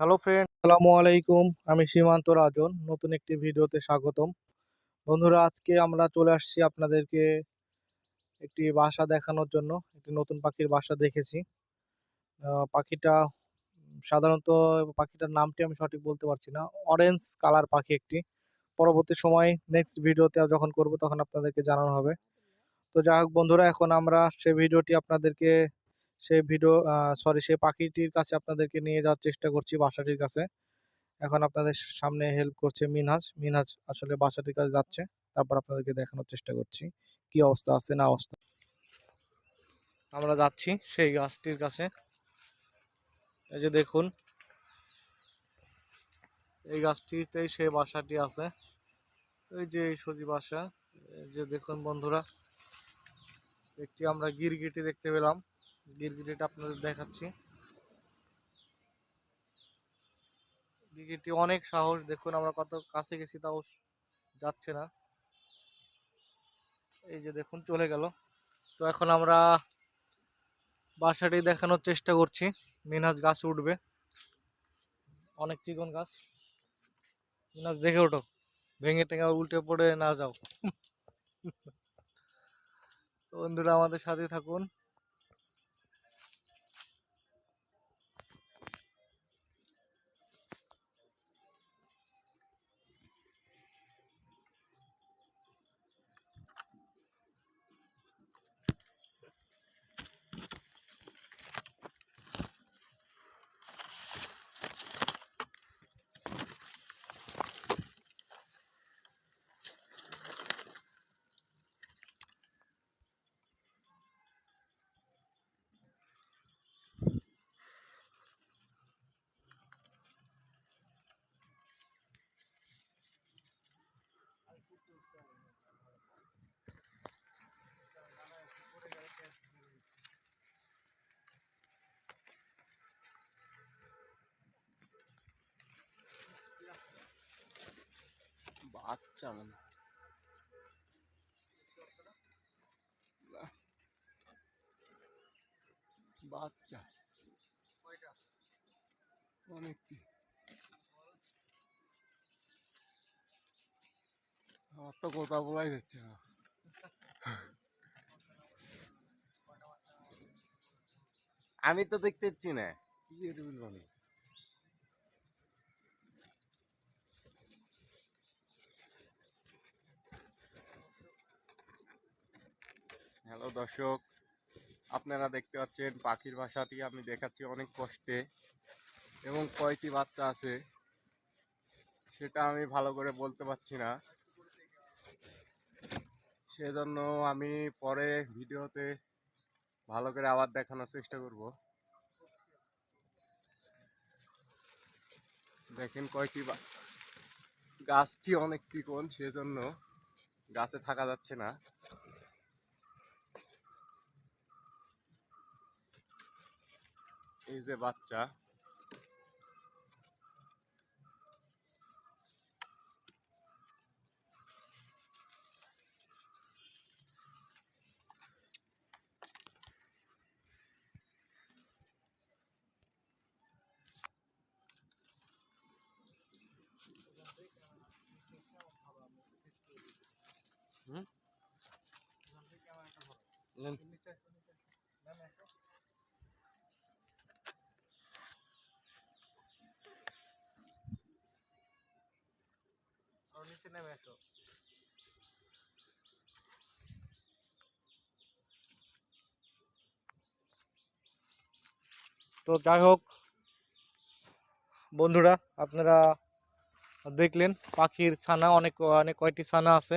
Hello friend আসসালামু আলাইকুম, আমি সীমান্ত রাজন, নতুন একটি ভিডিওতে স্বাগতম। বন্ধুরা, আজকে আমরা চলে আসছি আপনাদেরকে একটি বাসা দেখানোর জন্য, একটি নতুন পাখির বাসা দেখেছি। পাখিটা সাধারণত পাখিটার নামটি আমি সঠিক বলতে পারছি না অরেঞ্জ কালার পাখি একটি। পরবর্তী সময় নেক্সট ভিডিওতে যখন করব, তখন আপনাদেরকে জানানো হবে। তো যাই হোক, বন্ধুরা, এখন আমরা সে ভিডিওটি আপনাদেরকে সেই ভিডিও সরি সেই পাখিটির কাছে আপনাদেরকে নিয়ে যাওয়ার চেষ্টা করছি বাসাটির কাছে। এখন আপনাদের সামনে হেল্প করছে মিনহাজ। মিনহাজ আসলে বাসাটির কাছে যাচ্ছে। তারপর আপনাদেরকে দেখানোর চেষ্টা করছি কি অবস্থা আছে, না অবস্থা। আমরা যাচ্ছি সেই গাছটির কাছে। এই যে দেখুন, এই গাছটিতেই সেই বাসাটি আছে। ওই যে এই সজি বাসা যে দেখুন বন্ধুরা, একটি আমরা গিরগিটি দেখতে পেলাম। গিরগিটিটা আপনাদের দেখাচ্ছি। গিরগিটি অনেক সাহস, দেখুন আমরা কত কাছে গেছি তাও যাচ্ছে না। এই যে দেখুন, চলে গেল। তো এখন আমরা বাসাটি দেখানোর চেষ্টা করছি। মিনাজ গাছ উঠবে। অনেক চিকন গাছ। মিনাজ দেখে ওঠো। ভেঙে টেঙে উল্টে পড়ে না যাও। বন্ধুরা, আমাদের সাথে থাকুন। মানে। বাচ্চা। অনেকটি আমার তো কথা বলাই যাচ্ছে না। আমি তো দেখতে পাচ্ছি না। কি বলব হ্যালো দর্শক, আপনারা দেখতে পাচ্ছেন পাখির বাসাটি, আমি দেখাচ্ছি অনেক কষ্টে। এবং কয়টি বাচ্চা আছে, সেটা আমি ভালো করে বলতে পারছি না। সেজন্য আমি পরে ভিডিওতে ভালো করে আবার দেখানোর চেষ্টা করব। দেখেন কয়টি গাছটি অনেক চিকন, সেজন্য গাছে থাকা যাচ্ছে না। এই যে বাচ্চা হুম? নিচে নেমে আসো। তো যাই হোক, বন্ধুরা, আপনারা দেখলেন, পাখির ছানা, অনেক অনেক কয়টি ছানা আছে।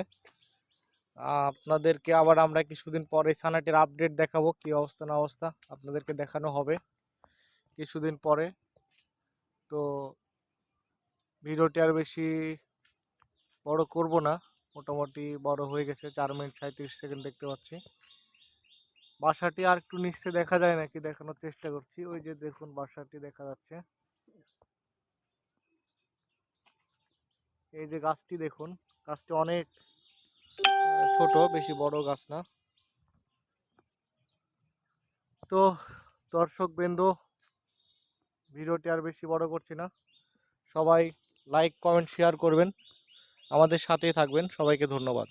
আপনাদেরকে আবার আমরা কিছুদিন পরে ছানাটির আপডেট দেখাবো, কি অবস্থা, না অবস্থা, আপনাদেরকে দেখানো হবে কিছুদিন পরে। তো ভিডিওটি আর বেশি বড় করব না। মোটামুটি বড় হয়ে গেছে। চার মিনিট সাঁত্রিশ সেকেন্ড দেখতে পাচ্ছি। বাসাটি আর একটু নিচে দেখা যায় নাকি দেখানোর চেষ্টা করছি। ওই যে দেখুন বাসাটি দেখা যাচ্ছে। এই যে গাছটি দেখুন, গাছটি অনেক ছোট, বেশি বড় গাছ না। তো দর্শক বৃন্দ, ভিডিওটি আর বেশি বড় করছি না। সবাই লাইক কমেন্ট শেয়ার করবেন। আমাদের সাথেই থাকবেন। সবাইকে ধন্যবাদ।